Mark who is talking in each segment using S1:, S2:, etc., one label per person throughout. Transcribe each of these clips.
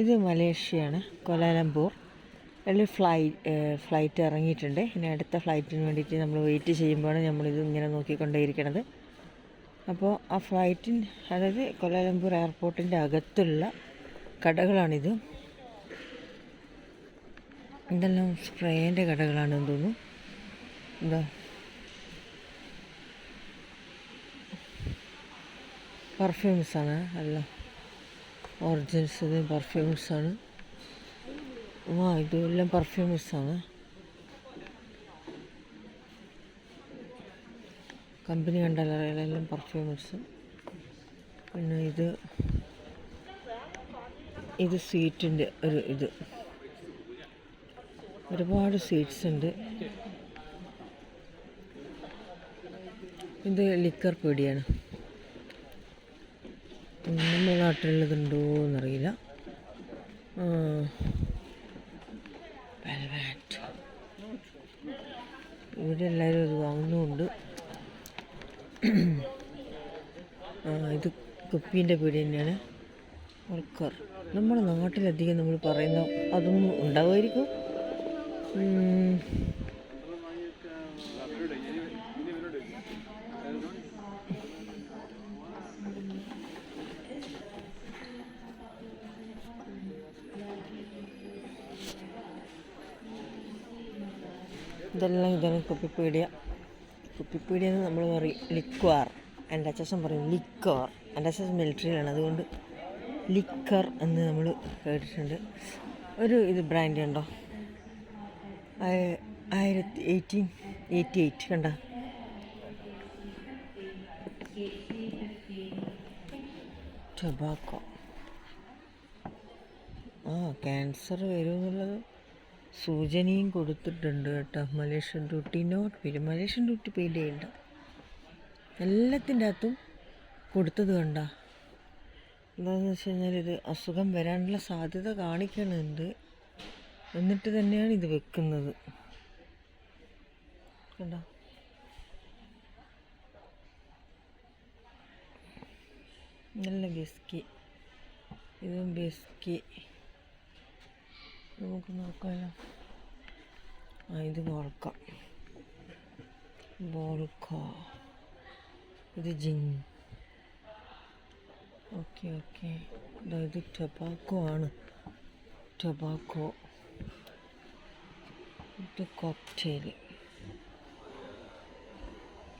S1: ഇത് മലേഷ്യയാണ് കൊലാലംപൂർ. അതിൽ ഫ്ലൈ ഫ്ലൈറ്റ് ഇറങ്ങിയിട്ടുണ്ട്. ഇനി അടുത്ത ഫ്ലൈറ്റിന് വേണ്ടിയിട്ട് നമ്മൾ വെയിറ്റ് ചെയ്യുമ്പോഴാണ് നമ്മളിത് ഇങ്ങനെ നോക്കിക്കൊണ്ടേയിരിക്കണത്. അപ്പോൾ ആ ഫ്ലൈറ്റിൻ അതായത് കൊലാലംപൂർ എയർപോർട്ടിന്റെ അകത്തുള്ള കടകളാണിത്. ഇതെല്ലാം സ്പ്രേന്റെ കടകളാണെന്ന് തോന്നുന്നു. എന്താ പെർഫ്യൂംസാണ് എല്ലാം ഒറിജിൻസ് ഇത് പെർഫ്യൂംസാണ് ആ ഇതെല്ലാം പെർഫ്യൂംസാണ് കമ്പനി കണ്ടാലെല്ലാം പെർഫ്യൂംസ് പിന്നെ ഇത് ഇത് സ്വീറ്റിന്റെ ഒരു ഇത്. ഒരുപാട് സ്വീറ്റ്സ് ഉണ്ട്. ഇത് ലിക്കർ പൊടിയാണ്. നമ്മുടെ നാട്ടിലുള്ളതുണ്ടോ എന്നറിയില്ല ഇവിടെ എല്ലാവരും അത് വാങ്ങുന്നുമുണ്ട് ഇത് കുപ്പീന്റെ പീടി തന്നെയാണ്. വർക്കർ. നമ്മുടെ നാട്ടിലധികം നമ്മൾ പറയുന്ന അതൊന്നും ഉണ്ടാവുമായിരിക്കും. ഇതെല്ലാം ഇതാണ് കുപ്പിപ്പീഡിയ കുപ്പിപ്പീഡിയ എന്ന് നമ്മൾ പറയും ലിക്വാർ എന്റെ അച്ഛൻ പറയും ലിക്വാർ എന്റെ അച്ഛൻ മിലിറ്ററിയിലാണ് അതുകൊണ്ട് ലിക്കർ എന്ന് നമ്മൾ കേട്ടിട്ടുണ്ട്. ഒരു ഇത് ബ്രാൻഡ് ഉണ്ടോ ആയ- ആയിരത്തി എയ്റ്റീൻ എയ്റ്റി എയ്റ്റ് കണ്ട? ടൊബാക്കോ ആ ക്യാൻസർ വരുമെന്നുള്ളത് സൂചനയും കൊടുത്തിട്ടുണ്ട് കേട്ടോ. മലേഷ്യൻ ഡ്യൂട്ടി നോട്ട് പേര് മലേഷ്യൻ ഡ്യൂട്ടി പെയ്ഡ് ഉണ്ട് എല്ലാത്തിന്റെ അകത്തും കൊടുത്തത് കണ്ട. എന്താണെന്ന് വെച്ച് കഴിഞ്ഞാൽ ഇത് അസുഖം വരാനുള്ള സാധ്യത കാണിക്കണുണ്ട്. എന്നിട്ട് തന്നെയാണ് ഇത് വെക്കുന്നത്. കണ്ടോ? നല്ല ബിസ്കി. ഇതും ബിസ്കി. നമുക്ക് നോക്കാമല്ലോ ആ ഇത് വോൾക്ക വോൾക്ക ഇത് ജിൻ ഓക്കെ ഓക്കെ ഇത് ടൊബാക്കോ ആണ്. ടൊബാക്കോ ഇത് കോക്ടെയിൽ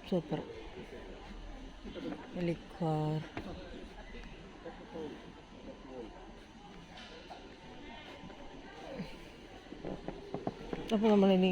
S1: സൂപ്പർ ലിക്വാർ അപ്പോൾ നമ്മളിനി